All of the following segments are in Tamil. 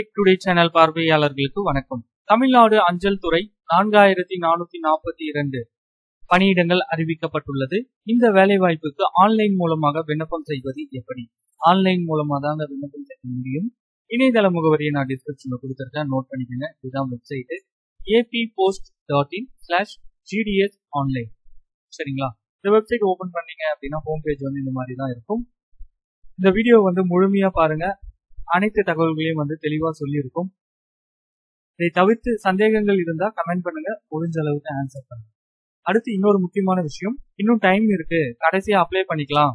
டெக் டுடே சேனல் பார்வையாளர்களுக்கு வணக்கம். தமிழ்நாடு அஞ்சல் துறை நான்காயிரத்தி நானூத்தி நாற்பத்தி இரண்டு பணியிடங்கள் அறிவிக்கப்பட்டுள்ளது. இந்த வேலைவாய்ப்புக்கு ஆன்லைன் மூலமாக விண்ணப்பம் செய்வது எப்படி? ஆன்லைன் மூலமா தான் விண்ணப்பம் செய்ய முடியும். இணையதள முகவரியை நான் டிஸ்கிரிப்ஷன்ல கொடுத்துருக்கேன். நோட் பண்ணிக்கோங்க. இதுதான் website AP post dot in slash GDS online சரிங்களா? இந்த வெப்சைட் ஓபன் பண்ணீங்க அப்படின்னா ஹோம் பேஜ் வந்து இந்த மாதிரி தான் இருக்கும். இந்த வீடியோ வந்து முழுமையா பாருங்க. அனைத்து தகவல்களையும் வந்து தெளிவா சொல்லியிருக்கும். இதை தவிர்த்து சந்தேகங்கள் இருந்தா கமெண்ட் பண்ணுங்க. முடிஞ்ச அளவுக்கு ஆன்சர் பண்ணுங்க. அடுத்து இன்னொரு முக்கியமான விஷயம். இன்னும் டைம் இருக்கு. கடைசியா அப்ளை பண்ணிக்கலாம்.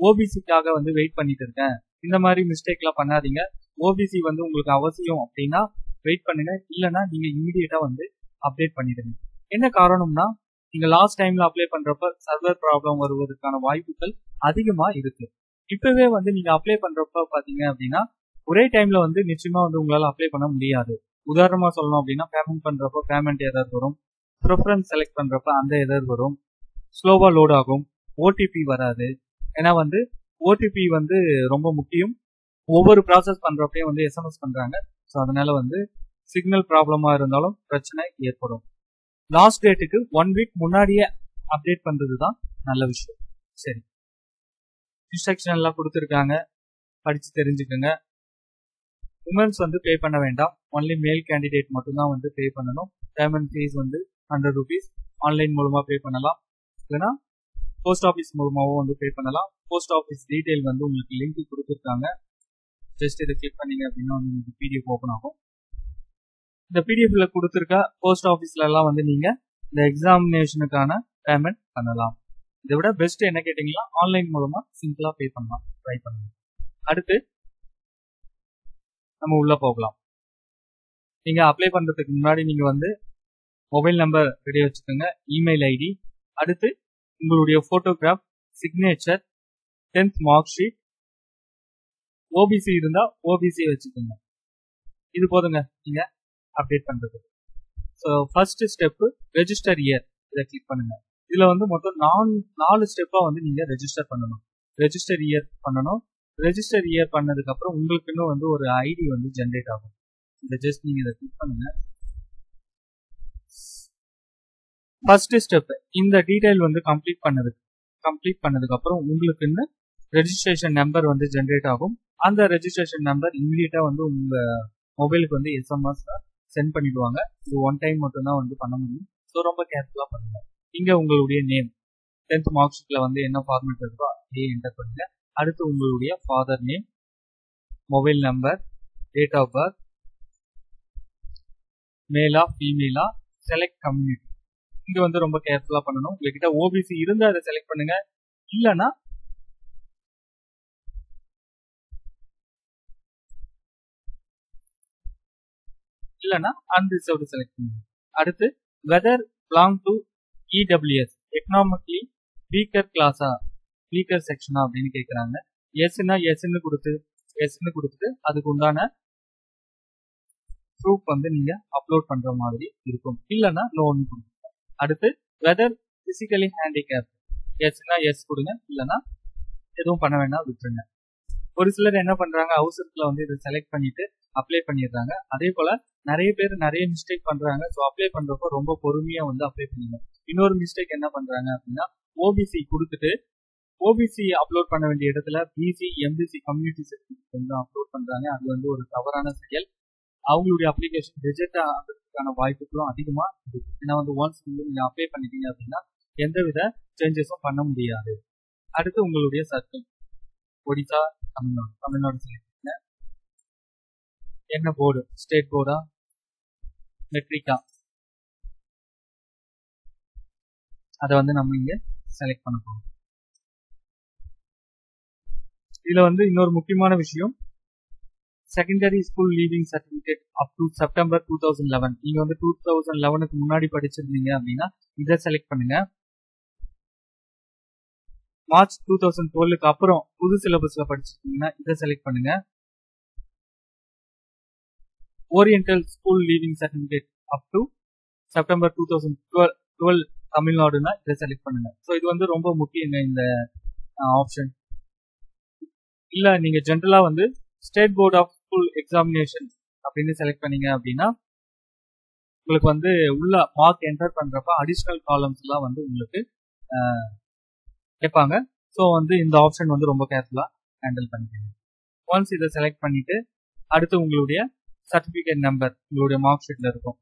ஓபிசிக்காக வந்து வெயிட் பண்ணிட்டு இருக்கேன். இந்த மாதிரி மிஸ்டேக் எல்லாம் பண்ணாதீங்க. ஓபிசி வந்து உங்களுக்கு அவசியம் அப்படின்னா வெயிட் பண்ணுங்க. இல்லைன்னா நீங்க இமீடியட்டா வந்து அப்டேட் பண்ணிடுங்க. என்ன காரணம்னா நீங்க லாஸ்ட் டைம்ல அப்ளை பண்றப்ப சர்வர் ப்ராப்ளம் வருவதற்கான வாய்ப்புகள் அதிகமா இருக்கு. இப்பவே வந்து நீங்க அப்ளை பண்றப்ப பாத்தீங்க அப்படின்னா ஒரே டைம்ல வந்து நிச்சயமா வந்து உங்களால அப்ளை பண்ண முடியாது. உதாரணமா சொல்லணும் அப்படின்னா பேமெண்ட் பண்றப்ப பேமெண்ட் எரர் வரும். ப்ரிஃபரன்ஸ் செலக்ட் பண்றப்ப அந்த எரர் வரும். ஸ்லோவா லோட் ஆகும். ஓடிபி வராது. ஏன்னா வந்து ஓடிபி வந்து ரொம்ப முக்கியம். ஒவ்வொரு ப்ராசஸ் பண்றப்பையும் வந்து எஸ்எம்எஸ் பண்றாங்க. ஸோ அதனால வந்து சிக்னல் ப்ராப்ளமா இருந்தாலும் பிரச்சனை ஏற்படும். லாஸ்ட் டேட்டுக்கு ஒன் வீக் முன்னாடியே அப்டேட் பண்றது தான் நல்ல விஷயம். சரி. இன்ஸ்ட்ரக்ஷன் எல்லாம் கொடுத்துருக்காங்க. படித்து தெரிஞ்சுக்கோங்க. உமன்ஸ் வந்து பே பண்ண வேண்டாம். ஒன்லி மேல் கேண்டிடேட் மட்டும்தான் வந்து பே பண்ணணும். பேமெண்ட் ஃபீஸ் வந்து ஹண்ட்ரட் ருபீஸ் ஆன்லைன் மூலமாக பே பண்ணலாம். இல்லைன்னா போஸ்ட் ஆஃபீஸ் மூலமாகவும் வந்து பே பண்ணலாம். போஸ்ட் ஆஃபீஸ் டீட்டெயில் வந்து உங்களுக்கு லிங்க் கொடுத்துருக்காங்க. ஜஸ்ட் இதை கிளிக் பண்ணீங்க அப்படின்னா வந்து உங்களுக்கு பிடிஎஃப் ஓப்பன் ஆகும். இந்த பிடிஎஃப்ல கொடுத்துருக்க போஸ்ட் ஆஃபீஸ்லலாம் வந்து நீங்கள் இந்த எக்ஸாமினேஷனுக்கான பேமெண்ட் பண்ணலாம். இதை விட பெஸ்ட் என்ன கேட்டீங்கன்னா ஆன்லைன் மூலமா சிம்பிளா பே பண்ணலாம். ட்ரை பண்ணலாம் அடுத்து நம்ம உள்ள போகலாம். நீங்க அப்ளை பண்றதுக்கு முன்னாடி நீங்க வந்து மொபைல் நம்பர் ரெடி வச்சுக்கோங்க. இமெயில் ஐடி அடுத்து உங்களுடைய photograph signature tenth mark sheet OBC இருந்தா ஓபிசி வச்சுக்கோங்க. இது போதுங்க. நீங்க அப்டேட் பண்றது. So first step register here இதை கிளிக் பண்ணுங்க. இதுல வந்து மொத்தம் நாலு நாலு ஸ்டெப்பா வந்து நீங்க ரெஜிஸ்டர் பண்ணணும். ரெஜிஸ்டர் இயர் பண்ணணும். ரெஜிஸ்டர் இயர் பண்ணதுக்கு அப்புறம் உங்களுக்குன்னு வந்து ஒரு ஐடி வந்து ஜென்ரேட் ஆகும். இந்த ஜஸ்ட் நீங்க இதை கிளிக் பண்ணுங்க. ஃபர்ஸ்ட் ஸ்டெப் இந்த டீடைல் வந்து கம்ப்ளீட் பண்ணது கம்ப்ளீட் பண்ணதுக்கு அப்புறம் உங்களுக்குன்னு ரெஜிஸ்ட்ரேஷன் நம்பர் வந்து ஜென்ரேட் ஆகும். அந்த ரெஜிஸ்ட்ரேஷன் நம்பர் இமீடியட்டா வந்து உங்க மொபைலுக்கு வந்து எஸ்எம்எஸ் சென்ட் பண்ணிடுவாங்க. இது ஒன் டைம் மட்டும் தான் வந்து பண்ண முடியும். ஸோ ரொம்ப கேர்ஃபுல்லா பண்ணுங்க. இங்க உங்களுடைய நேம் டென்த் மார்க் ஷீட்ல வந்து என்ன ஃபார்மேட் இருக்கோ அதையே என்டர் பண்ணுங்க. அடுத்து உங்களுடைய father name mobile number date of birth மேலா ஃபீமேலா செலக்ட் கம்யூனிட்டி இங்க வந்து ரொம்ப கேர்ஃபுல்லா பண்ணணும். உங்ககிட்ட ஓபிசி இருந்தால் அதை செலக்ட் பண்ணுங்க. இல்லைன்னா இல்லைன்னா அன்ரிசர்வ்டு செலக்ட் பண்ணுங்க. அடுத்து whether belong to EWS economically weaker கிளாஸா வீக்கர் செக்ஷனா அப்படின்னு கேட்குறாங்க எஸ்னா எஸ்ன்னு கொடுத்து எஸ்ன்னு கொடுத்துட்டு அதுக்கு உண்டான ப்ரூஃப் வந்து நீங்க அப்லோட் பண்ற மாதிரி இருக்கும். இல்லைன்னா லோன் கொடுங்க. அடுத்து வெதர் பிசிக்கலி ஹேண்டிகேப் எஸ்னா எஸ் கொடுங்க. இல்லைன்னா எதுவும் பண்ண வேண்டாம் விட்டுருங்க. ஒரு சிலர் என்ன பண்றாங்க அவசரத்துல வந்து இதை செலக்ட் பண்ணிட்டு அப்ளை பண்ணிடுறாங்க. அதே போல நிறைய பேர் நிறைய மிஸ்டேக் பண்றாங்க. ஸோ அப்ளை பண்றப்போ ரொம்ப பொறுமையா வந்து அப்ளை பண்ணுங்க. இன்னொரு மிஸ்டேக் என்ன பண்றாங்க அப்படின்னா ஓபிசி கொடுத்துட்டு ஓபிசி அப்லோட் பண்ண வேண்டிய இடத்துல பிசி எம்பிசி கம்யூனிட்டி சர்டிஃபிகேட் வந்து அப்லோட் பண்றாங்க. அது வந்து ஒரு தவறான செயல். அவங்களுடைய அப்ளிகேஷன் ரிஜெக்ட் ஆகிறதுக்கான வாய்ப்புகளும் அதிகமா இருக்கு. ஏன்னா வந்து ஒன்ஸ் வந்து நீங்க அப்ளை பண்ணிட்டீங்க அப்படின்னா எந்தவித சேஞ்சஸும் பண்ண முடியாது. அடுத்து உங்களுடைய சர்க்கிள் ஒடிசா தமிழ்நாடு தமிழ்நாடு செலக்ட் என்ன போர்டு ஸ்டேட் போர்டா மெட்ரிக்கா அதை வந்து நம்ம இங்க செலக்ட் பண்ண போறோம். இதுல வந்து இன்னொரு முக்கியமான விஷயம். Secondary school leaving certificate up to September two thousand eleven நீங்க வந்து டூ தௌசண்ட் லெவனுக்கு முன்னாடி படிச்சிருந்தீங்க அப்படின்னா இதை செலக்ட் பண்ணுங்க. மார்ச் டூ தௌசண்ட் டுவெல்லுக்கு அப்புறம் புது சிலபஸ்ல படிச்சிருக்கீங்கன்னா இதை செலக்ட் பண்ணுங்க. Oriental school leaving certificate up to September two thousand twelve twelve தமிழ்நாடுனா இதை செலக்ட் பண்ணுங்க. ஸோ இது வந்து ரொம்ப முக்கியங்க இந்த ஆப்ஷன் இல்லை நீங்கள் ஜென்ரலாக வந்து state board of school examination அப்படின்னு செலக்ட் பண்ணீங்க அப்படின்னா உங்களுக்கு வந்து உள்ள மார்க் என்டர் பண்ணுறப்ப அடிஷ்னல் காலம்ஸ்லாம் வந்து உங்களுக்கு கேட்பாங்க. ஸோ வந்து இந்த ஆப்ஷன் வந்து ரொம்ப கேர்ஃபுல்லாக ஹேண்டில் பண்ணிக்கோங்க. ஒன்ஸ் இதை செலக்ட் பண்ணிவிட்டு அடுத்து உங்களுடைய சர்டிபிகேட் நம்பர் உங்களுடைய மார்க் ஷீட்ல இருக்கும்.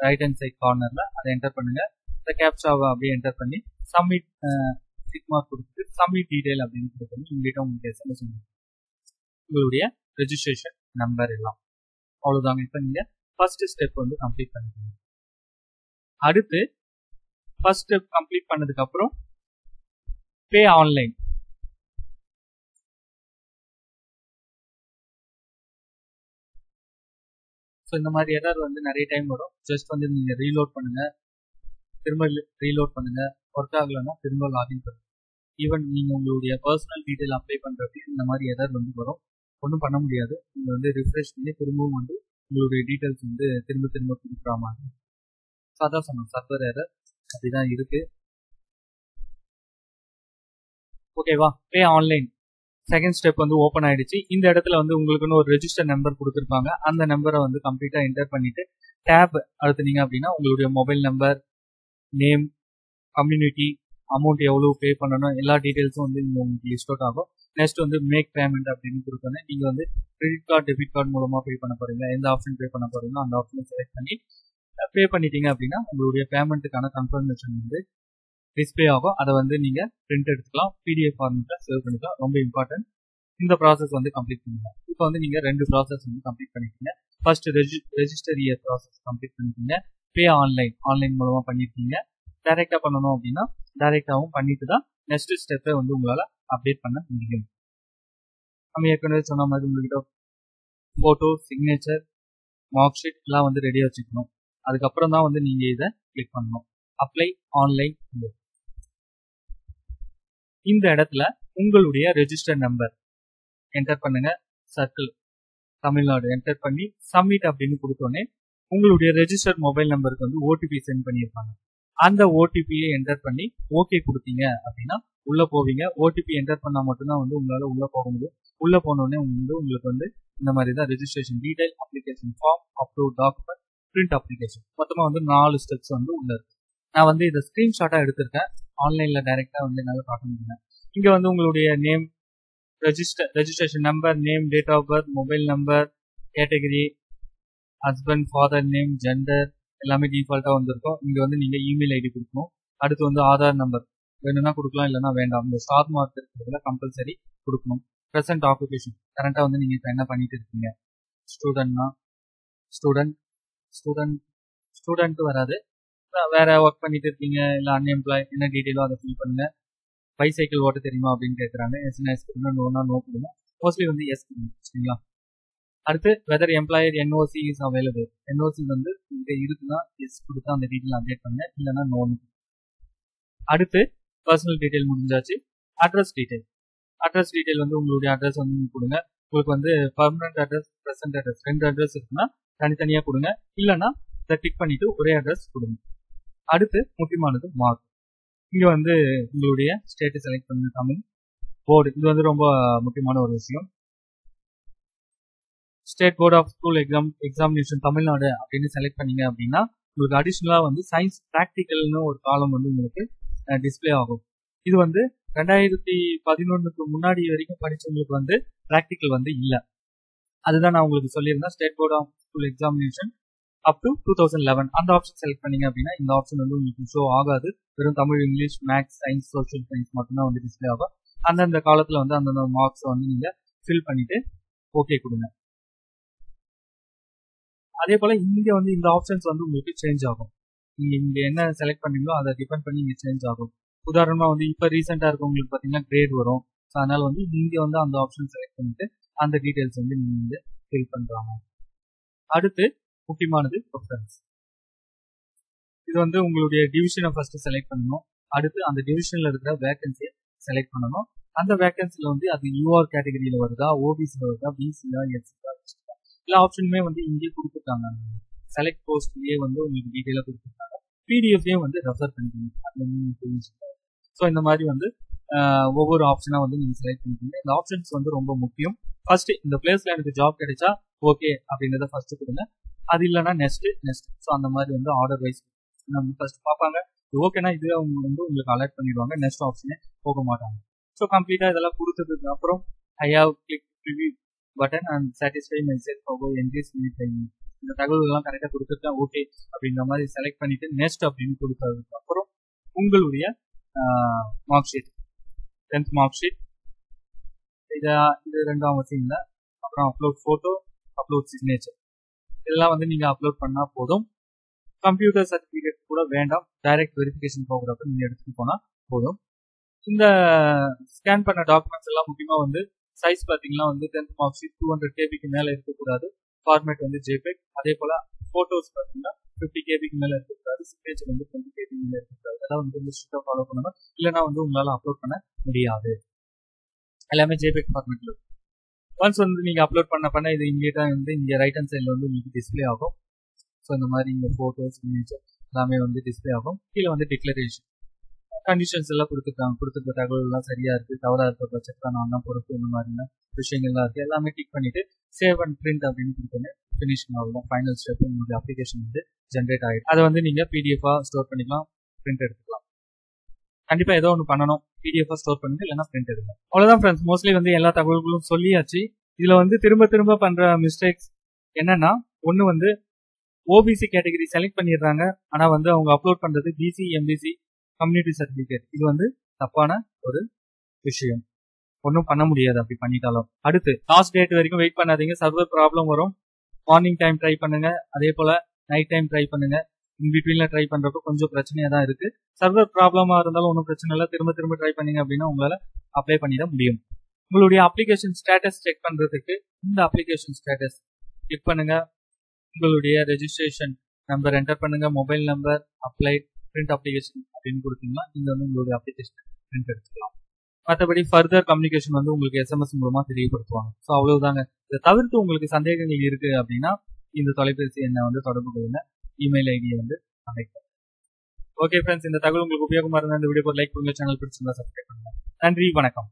ரைட் ஹேண்ட் சைட் கார்னர்ல அதை என்டர் பண்ணுங்க. இந்த கேப்சாவை அப்படியே என்டர் பண்ணி சப்மிட் டிக் மார்க் கொடுத்துட்டு சப்மிட் டீடைல் அப்படின்னு கொடுக்கணும் உங்கள்கிட்ட உங்களுக்கு எஸ்எம்எஸ் உங்களுடைய ரெஜிஸ்ட்ரேஷன் நம்பர் எல்லாம். அவ்வளவுதாங்க. இப்போ நீங்க ஃபர்ஸ்ட் ஸ்டெப் வந்து கம்ப்ளீட் பண்ணிக்கணும் அடுத்து ஃபர்ஸ்ட் ஸ்டெப் கம்ப்ளீட் பண்ணதுக்கு அப்புறம் பே ஆன்லைன் ஸோ இந்த மாதிரி எரர் வந்து நிறைய டைம் வரும். ஜஸ்ட் வந்து நீங்கள் ரீலோட் பண்ணுங்கள் திரும்ப ரீலோட் பண்ணுங்கள் ஒர்க் ஆகலைன்னா திரும்ப லாகின் பண்ணுங்கள் ஈவன் நீங்கள் உங்களுடைய பர்சனல் டீட்டெயில் அப்ளை பண்ணுறப்பையும் இந்த மாதிரி எரர் வந்து வரும். ஒன்றும் பண்ண முடியாது. நீங்கள் வந்து ரிஃப்ரெஷ் பண்ணி திரும்பவும் வந்து உங்களுடைய டீட்டெயில்ஸ் வந்து திரும்ப திரும்ப கொடுக்குற மாதிரி. ஸோ அதான் சொன்னோம் சர்வர் எரர் அப்படிதான் இருக்கு. ஓகேவா பே ஆன்லைன் செகண்ட் ஸ்டெப் வந்து ஓப்பன் ஆயிடுச்சு. இந்த இடத்துல வந்து உங்களுக்குன்னு ஒரு ரெஜிஸ்டர் நம்பர் கொடுத்துருப்பாங்க. அந்த நம்பரை வந்து கம்ப்ளீட்டா என்டர் பண்ணிட்டு டேப் அழுத்துனீங்க அப்படின்னா உங்களுடைய mobile number name community amount எவ்வளவு பே பண்ணணும் எல்லா டீடைல்ஸும் வந்து உங்களுக்கு லிஸ்ட் அவுட் ஆகும். நெக்ஸ்ட் வந்து மேக் பேமெண்ட் அப்படின்னு கொடுத்தோன்னே நீங்க வந்து கிரெடிட் கார்டு டெபிட் கார்டு மூலமா பே பண்ண போறீங்க. எந்த ஆப்ஷன் பே பண்ண போறீங்களோ அந்த ஆப்ஷனை செலக்ட் பண்ணி பே பண்ணிட்டீங்க அப்படின்னா உங்களுடைய பேமெண்ட்டுக்கான கன்ஃபர்மேஷன் வந்து டிஸ்பிளே ஆகும். அதை வந்து நீங்கள் பிரிண்ட் எடுத்துக்கலாம். பிடிஎஃப் ஃபார்மெட்ல சேவ் பண்ணிக்கலாம். ரொம்ப இம்பார்ட்டன்ட் இந்த ப்ராசஸ் வந்து கம்ப்ளீட் பண்ணலாம் இப்போ வந்து நீங்கள் ரெண்டு ப்ராசஸ் வந்து கம்ப்ளீட் பண்ணிருக்கீங்க first reg register here process complete பண்ணிருக்கீங்க பே ஆன்லைன் ஆன்லைன் மூலமாக பண்ணியிருக்கீங்க டைரெக்டாக பண்ணணும் அப்படின்னா டைரெக்டாகவும் பண்ணிட்டு தான் நெக்ஸ்ட் ஸ்டெப்பை வந்து உங்களால் அப்டேட் பண்ண முடியும். நம்ம ஏற்கனவே சொன்ன மாதிரி உங்கள்கிட்ட ஃபோட்டோ சிக்னேச்சர் மார்க் ஷீட் எல்லாம் வந்து ரெடியாக வச்சுக்கணும். அதுக்கப்புறம் தான் வந்து நீங்கள் இதை கிளிக் பண்ணணும். அப்ளை ஆன்லைன் இந்த இடத்துல உங்களுடைய ரெஜிஸ்டர் நம்பர் என்டர் பண்ணுங்க. சர்க்கிள் தமிழ்நாடு. என்டர் பண்ணி சப்மிட் அப்படின்னு கொடுத்தோன்னே உங்களுடைய ரெஜிஸ்டர் மொபைல் நம்பருக்கு வந்து ஓடிபி சென்ட் பண்ணியிருப்பாங்க. அந்த ஓடிபியை என்டர் பண்ணி ஓகே கொடுத்தீங்க அப்படின்னா உள்ள போவீங்க. ஓடிபி என்டர் பண்ணா மட்டும்தான் வந்து உங்களால உள்ள போக முடியும். உள்ள போனோடனே வந்து உங்களுக்கு வந்து இந்த மாதிரி தான் registration detail application form approve document print application மொத்தமாக வந்து நாலு ஸ்டெப்ஸ் வந்து உள்ள இருக்கு. நான் வந்து இதை ஸ்கிரீன்ஷாட்டாக எடுத்திருக்கேன். ஆன்லைன்ல டைரக்டா வந்து என்னால பார்க்க முடியல. இங்க வந்து உங்களுடைய name register registration number name date of birth mobile number category husband father name gender எல்லாமே டிஃபால்ட்டா வந்திருக்கும். இங்க வந்து நீங்க இமெயில் ஐடி கொடுக்கணும். அடுத்து வந்து ஆதார் நம்பர் வேணும்னா கொடுக்கலாம் இல்லைன்னா வேண்டாம். இந்த ஸ்டார் மார்க் இருக்கிறதுல கம்பல்சரி கொடுக்கணும். ப்ரெசென்ட் ஆக்குபேஷன் கரண்டா வந்து நீங்க இப்போ என்ன பண்ணிட்டு இருக்கீங்க? ஸ்டூடெண்ட்னா ஸ்டூடெண்ட் ஸ்டூடெண்ட் ஸ்டூடெண்ட் வராது. வேற ஒர்க் பண்ணிட்டு இருக்கீங்க? இல்ல அன்எம்ப்ளாய் என்ன டீட்டெயிலோ அதை ஃபில் பண்ணுங்க. பைசைக்கிள் ஓட்ட தெரியுமா அப்படின்னு கேட்கறாங்க எஸ்னா எஸ் கொடுங்க நோனா நோ கொடுங்க. மோஸ்ட்லி வந்து எஸ் சரிங்களா? அடுத்து whether employer NOC is available NOC வந்து இங்கே இருக்குன்னா எஸ் கொடுத்தா அந்த டீட்டெயில் அப்டேட் பண்ணுங்க. இல்லைன்னா நோன் அடுத்து பர்சனல் டீட்டெயில் முடிஞ்சாச்சு. அட்ரஸ் டீட்டெயில் அட்ரஸ் டீட்டெயில் வந்து உங்களுடைய அட்ரஸ் வந்து கொடுங்க. உங்களுக்கு வந்து பர்மனன்ட் அட்ரஸ் ப்ரெசன்ட் அட்ரஸ் ரெண்டு அட்ரஸ் இருக்குன்னா தனித்தனியாக கொடுங்க. இல்லைன்னா இதை டிக் பண்ணிட்டு ஒரே அட்ரஸ் கொடுங்க. அடுத்து முக்கியமானது மார்க் இங்க வந்து உங்களுடைய ஸ்டேட்டை செலக்ட் பண்ண தமிழ். போர்டு இது வந்து ரொம்ப முக்கியமான ஒரு விஷயம். State board of school exam examination Tamil Nadu அப்படின்னு செலக்ட் பண்ணீங்க அப்படின்னா உங்களுக்கு அடிஷ்னலா வந்து சயின்ஸ் ப்ராக்டிக்கல்னு ஒரு காலம் வந்து உங்களுக்கு டிஸ்பிளே ஆகும். இது வந்து ரெண்டாயிரத்தி பதினொன்னுக்கு முன்னாடி வரைக்கும் படிச்சவங்களுக்கு வந்து ப்ராக்டிக்கல் வந்து இல்லை. அதுதான் நான் உங்களுக்கு சொல்லியிருந்தேன். State board of school examination up to two thousand eleven அந்த ஆப்ஷன் செலக்ட் பண்ணீங்க அப்படின்னா இந்த ஆப்ஷன் வந்து உங்களுக்கு ஷோ ஆகாது. வெறும் Tamil English maths science social science மட்டும்தான் வந்து டிஸ்பிளே ஆகும். அந்தந்த காலத்தில் வந்து அந்தந்த மார்க்ஸை வந்து நீங்கள் ஃபில் பண்ணிட்டு ஓகே கொடுங்க. அதே போல் இங்கே வந்து இந்த ஆப்ஷன்ஸ் வந்து உங்களுக்கு சேஞ்ச் ஆகும். நீங்கள் இங்கே என்ன செலக்ட் பண்ணீங்களோ அதை டிபெண்ட் பண்ணி இங்கே சேஞ்ச் ஆகும். உதாரணமாக வந்து இப்போ ரீசெண்டாக இருக்கவங்களுக்கு பார்த்தீங்கன்னா கிரேட் வரும். ஸோ அதனால் வந்து இங்கே வந்து அந்த ஆப்ஷன் செலக்ட் பண்ணிட்டு அந்த டீட்டெயில்ஸ் வந்து நீங்கள் வந்து ஃபில் பண்ணுறாங்க அடுத்து முக்கியமானது ப்ரிஃபரன்ஸ் இது வந்து உங்களுடைய டிவிஷனை ஃபர்ஸ்ட் செலக்ட் பண்ணணும். அடுத்து அந்த டிவிஷனில் இருக்கிற வேகன்சியை செலக்ட் பண்ணணும். அந்த வேகன்சியில் வந்து அது யூஆர் கேட்டகரியில வருதா ஓபிசியில் வருதா பிசியா எஸ்சியா எல்லா ஆப்ஷனுமே வந்து இங்கே கொடுத்துருக்காங்க. செலக்ட் போஸ்ட்லயே வந்து உங்களுக்கு டீட்டெயிலாக கொடுத்துருக்காங்க. பிடிஎஃப்லேயும் வந்து ரெஃபர் பண்ணிக்கணும் ஸோ இந்த மாதிரி வந்து ஒவ்வொரு ஆப்ஷனாக வந்து நீங்கள் செலக்ட் பண்ணிக்கோங்க. இந்த ஆப்ஷன்ஸ் வந்து ரொம்ப முக்கியம். ஃபர்ஸ்ட் இந்த பிளேஸ்ல எனக்கு ஜாப் கிடைச்சா ஓகே அப்படின்றத ஃபர்ஸ்ட் கொடுங்க. அது இல்லைன்னா நெக்ஸ்ட் நெக்ஸ்ட் ஸோ அந்த மாதிரி வந்து ஆர்டர் வைஸ் நம்ம ஃபர்ஸ்ட் பார்ப்பாங்க. ஓகேனா இதுவே அவங்க வந்து உங்களுக்கு அலர்ட் பண்ணிடுவாங்க. நெக்ஸ்ட் ஆப்ஷனே போக மாட்டாங்க. ஸோ கம்ப்ளீட்டாக இதெல்லாம் கொடுத்ததுக்கு அப்புறம் I have click review button and satisfy myself oh in case time இந்த தகவல்கள்லாம் கரெக்டாக கொடுத்துட்டா ஓகே அப்படின்ற மாதிரி செலக்ட் பண்ணிட்டு நெக்ஸ்ட் அப்படின்னு கொடுத்ததுக்கு அப்புறம் உங்களுடைய mark sheet tenth mark sheet இதை இது ரெண்டும் அவசியம் இல்லை அப்புறம் அப்லோட் ஃபோட்டோ அப்லோட் சிக்னேச்சர் இதெல்லாம் வந்து நீங்கள் அப்லோட் பண்ணால் போதும். கம்ப்யூட்டர் சர்டிஃபிகேட் கூட வேண்டாம். டைரக்ட் வெரிஃபிகேஷன் போகிறப்ப நீங்கள் எடுத்துகிட்டு போனால் போதும். இந்த ஸ்கேன் பண்ண டாக்குமெண்ட்ஸ் எல்லாம் முக்கியமாக வந்து சைஸ் பார்த்தீங்கன்னா வந்து tenth mark sheet two hundred கேபிக்கு மேலே இருக்கக்கூடாது. ஃபார்மேட் வந்து ஜேபெக் அதே போல் ஃபோட்டோஸ் பார்த்தீங்கன்னா ஃபிஃப்டி கேபிக்கு மேலே இருக்கக்கூடாது சிக்னேச்சர் வந்து டுவெண்ட்டி கேபி மேலே இருக்கக்கூடாது அதெல்லாம் வந்து கொஞ்சம் ஸ்ட்ரிக்டாக ஃபாலோ பண்ணணும். இல்லைனா வந்து உங்களால் அப்லோட் பண்ண முடியாது. எல்லாமே ஜேபெக் ஃபார்மேட்டில் இருக்கும். ஒன்ஸ் வந்து நீங்கள் அப்லோட் பண்ண பண்ண இது இமீடியட்டாக வந்து இங்கே ரைட் ஹேண்ட் சைடில் வந்து உங்களுக்கு டிஸ்பிளே ஆகும். ஸோ இந்த மாதிரி இங்கே ஃபோட்டோஸ் சிக்னேச்சர் எல்லாமே வந்து டிஸ்பிளே ஆகும். கீழே வந்து டிக்ளரேஷன் கண்டிஷன்ஸ் எல்லாம் கொடுத்துருக்காங்க. கொடுத்துருக்க தகவல் எல்லாம் சரியா இருக்கு. தவறா இருக்க. பட்சத்தில் நான் தான் பொறுப்பு இந்த மாதிரியான விஷயங்கள்லாம் இருக்கு. எல்லாமே டிக் பண்ணிட்டு சேவ் அண்ட் பிரிண்ட் அப்படின்னு கொடுத்தோன்னே ஃபினிஷிங் ஆகும். ஃபைனல் ஸ்டெப் உங்களுடைய அப்ளிகேஷன் வந்து ஜென்ரேட் ஆகிடும் அதை வந்து நீங்கள் பிடிஎஃபாக ஸ்டோர் பண்ணிக்கலாம் பிரிண்ட் எடுத்துக்கலாம். கண்டிப்பாக ஏதோ ஒன்று பண்ணணும். பிடிஎஃபாக ஸ்டோர் பண்ணிட்டு இல்லைன்னா பிரிண்ட் எடுக்கலாம் அவ்வளோதான் ஃப்ரெண்ட்ஸ் மோஸ்ட்லி வந்து எல்லா தகவல்களும் சொல்லியாச்சு. இதில் வந்து திரும்ப திரும்ப பண்ணுற மிஸ்டேக்ஸ் என்னன்னா ஒன்று வந்து ஓபிசி கேட்டகரி செலக்ட் பண்ணிடுறாங்க. ஆனால் வந்து அவங்க அப்லோட் பண்ணுறது பிசி எம்பிசி கம்யூனிட்டி சர்டிஃபிகேட் இது வந்து தப்பான ஒரு விஷயம். ஒன்றும் பண்ண முடியாது. அப்படி பண்ணிட்டாலும். அடுத்து லாஸ்ட் டேட் வரைக்கும் வெயிட் பண்ணாதீங்க. சர்வர் ப்ராப்ளம் வரும். மார்னிங் டைம் ட்ரை பண்ணுங்க. அதே போல நைட் டைம் ட்ரை பண்ணுங்க. இன்பிட்வீன்ல ட்ரை பண்ணுறப்போ கொஞ்சம் பிரச்சனையா தான் இருக்கு. சர்வர் ப்ராப்ளமா இருந்தாலும் ஒன்றும் பிரச்சனை இல்லை. திரும்ப திரும்ப ட்ரை பண்ணீங்க அப்படின்னா உங்களால அப்ளை பண்ணிட முடியும். உங்களுடைய அப்ளிகேஷன் ஸ்டேட்டஸ் செக் பண்றதுக்கு இந்த அப்ளிகேஷன் ஸ்டேட்டஸ் கிளிக் பண்ணுங்க. உங்களுடைய ரெஜிஸ்ட்ரேஷன் நம்பர் என்டர் பண்ணுங்க. Mobile number apply print application அப்படின்னு கொடுத்தீங்கன்னா நீங்க வந்து உங்களுடைய அப்ளிகேஷன் பிரிண்ட் எடுத்துக்கலாம். மற்றபடி ஃபர்தர் கம்யூனிகேஷன் வந்து உங்களுக்கு எஸ்எம்எஸ் மூலமா தெரியப்படுத்துவாங்க. ஸோ அவ்வளவுதாங்க. இதை தவிர்த்து உங்களுக்கு சந்தேகங்கள் இருக்கு அப்படின்னா இந்த தொலைபேசி எண்ணை வந்து தொடர்பு கொள்ளுங்க இமெயில் ஐடியை வந்து அமைக்கும் ஓகே ஃப்ரெண்ட்ஸ் இந்த தகவல் உங்களுக்கு உபயோகமா இருந்தால் இந்த வீடியோ லைக் பண்ணுங்க சேனல் பிடிச்சிருந்தா சப்ஸ்கிரைப் பண்ணுங்க. நன்றி வணக்கம்.